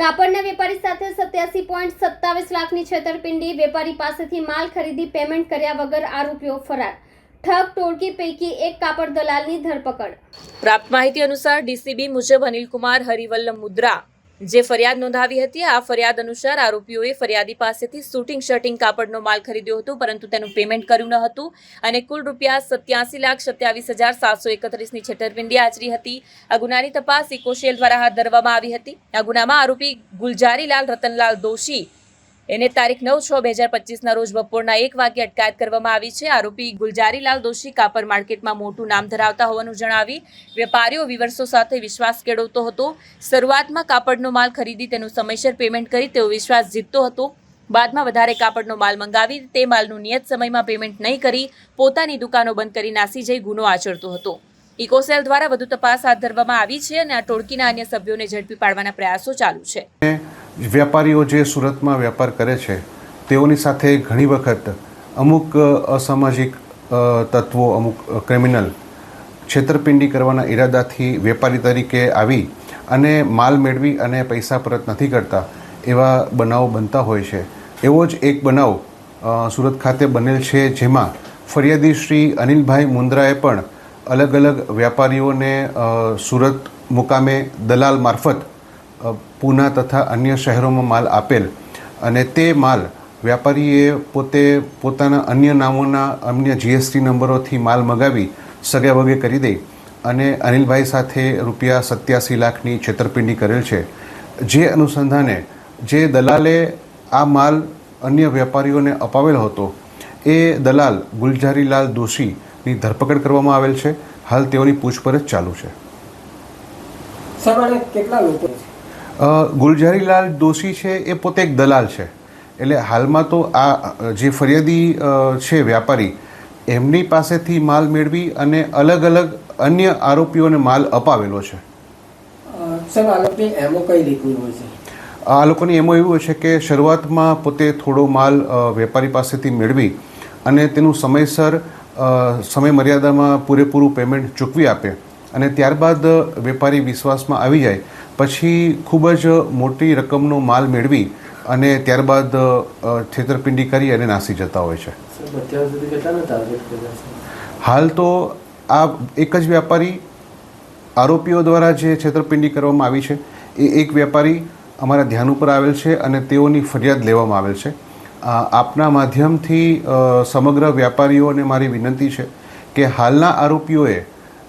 કાપડના વેપારી સાથે સત્યાસી પોઈન્ટ સત્તાવીસ લાખની છેતરપિંડી. વેપારી પાસેથી માલ ખરીદી પેમેન્ટ કર્યા વગર આરોપીઓ ફરાર. ઠગ ટોળકી પૈકી એક કાપડ દલાલની ધરપકડ. પ્રાપ્ત માહિતી અનુસાર ડીસીબી મુજબ અનિલકુમાર હરિવલ્લમ મુદ્રા જે ફરિયાદ નોંધાવી હતી, આ ફરિયાદ અનુસાર આરોપીઓએ ફરિયાદી પાસેથી શૂટિંગ શર્ટિંગ કાપડનો માલ ખરીદ્યો હતો, પરંતુ તેનું પેમેન્ટ કર્યું ન હતું અને કુલ રૂપિયા સત્યાસી લાખ સત્યાવીસ હજાર સાતસો એકત્રીસની છેતરપિંડી આચરી હતી. આ ગુનાની તપાસ ઇકોશેલ દ્વારા હાથ ધરવામાં આવી હતી. આ ગુનામાં આરોપી ગુલજારીલાલ, રતનલાલ દોશી એને તારીખ નવ છ બે હજાર પચીસના રોજ બપોરના એક વાગે અટકાયત કરવામાં આવી છે. આરોપી ગુલજારીલાલ દોશી કાપડ માર્કેટમાં મોટું નામ ધરાવતા હોવાનું જણાવી વેપારીઓ વિવર્સો સાથે વિશ્વાસ કેળવતો હતો. શરૂઆતમાં કાપડનો માલ ખરીદી તેનું સમયસર પેમેન્ટ કરી તેઓ વિશ્વાસ જીતતો હતો. બાદમાં વધારે કાપડનો માલ મંગાવી તે માલનું નિયત સમયમાં પેમેન્ટ નહીં કરી પોતાની દુકાનો બંધ કરી નાસી જઈ ગુનો આચરતો હતો. ઇકોસેલ દ્વારા વધુ તપાસ હાથ ધરવામાં આવી છે અને આ ટોળકીના અન્ય સભ્યોને ઝડપી પાડવાના પ્રયાસો ચાલુ છે. વેપારીઓ જે સુરતમાં વેપાર કરે છે, તેઓની સાથે ઘણી વખત અમુક અસામાજિક તત્વો, અમુક ક્રિમિનલ છેતરપિંડી કરવાના ઈરાદાથી વેપારી તરીકે આવી અને માલ મેળવી અને પૈસા પરત નથી કરતા એવા બનાવો બનતા હોય છે. એવો જ એક બનાવ સુરત ખાતે બનેલ છે જેમાં ફરિયાદી શ્રી અનિલભાઈ મુંદ્રાએ પણ અલગ અલગ વેપારીઓને સુરત મુકામે દલાલ મારફત પૂના તથા અન્ય શહેરોમાં માલ આપેલ. અને તે માલ વેપારીએ પોતે પોતાના અન્ય નામોના, અન્ય જીએસટી નંબરોથી માલ મગાવી સગે કરી દઈ અને અનિલભાઈ સાથે રૂપિયા સત્યાસી લાખની છેતરપિંડી કરેલ છે. જે અનુસંધાને જે દલાલે આ માલ અન્ય વેપારીઓને અપાવેલ હતો, એ દલાલ ગુલજારીલાલ દોશીની ધરપકડ કરવામાં આવેલ છે. હાલ તેઓની પૂછપરછ ચાલુ છે. કેટલા લોકો છે? દોશી છે એ પોતે એક દલાલ છે. એટલે હાલમાં તો આ જે ફરિયાદી છે વ્યાપારી એમની પાસેથી માલ મેળવી અને અલગ અલગ અન્ય આરોપીઓને માલ અપાવેલો છે. આ લોકોની એમો એવું છે કે શરૂઆતમાં પોતે થોડો માલ વેપારી પાસેથી મેળવી અને તેનું સમયસર સમય મર્યાદામાં પૂરેપૂરું પેમેન્ટ ચૂકવી આપે અને ત્યારબાદ વેપારી વિશ્વાસમાં આવી જાય પછી ખૂબ જ મોટી રકમનો માલ મેળવી અને ત્યારબાદ છેતરપિંડી કરી અને નાસી જતા હોય છે. હાલ તો આ એક જ વ્યાપારી આરોપીઓ દ્વારા જે છેતરપિંડી કરવામાં આવી છે એ એક વેપારી અમારા ધ્યાન ઉપર આવેલ છે અને તેઓની ફરિયાદ લેવામાં આવેલ છે. આપના માધ્યમથી સમગ્ર વ્યાપારીઓને મારી વિનંતી છે કે હાલના આરોપીઓએ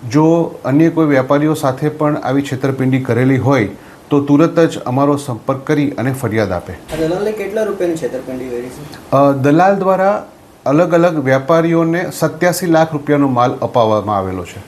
જો અન્ય કોઈ વેપારીઓ સાથે પણ આવી છેતરપિંડી કરેલી હોય તો તુરત જ અમારો સંપર્ક કરી અને ફરિયાદ આપે. કેટલા રૂપિયાની છેતરપિંડી કરી છે? દલાલ દ્વારા અલગ અલગ વેપારીઓને સત્યાસી લાખ રૂપિયાનો માલ અપાવવામાં આવેલો છે.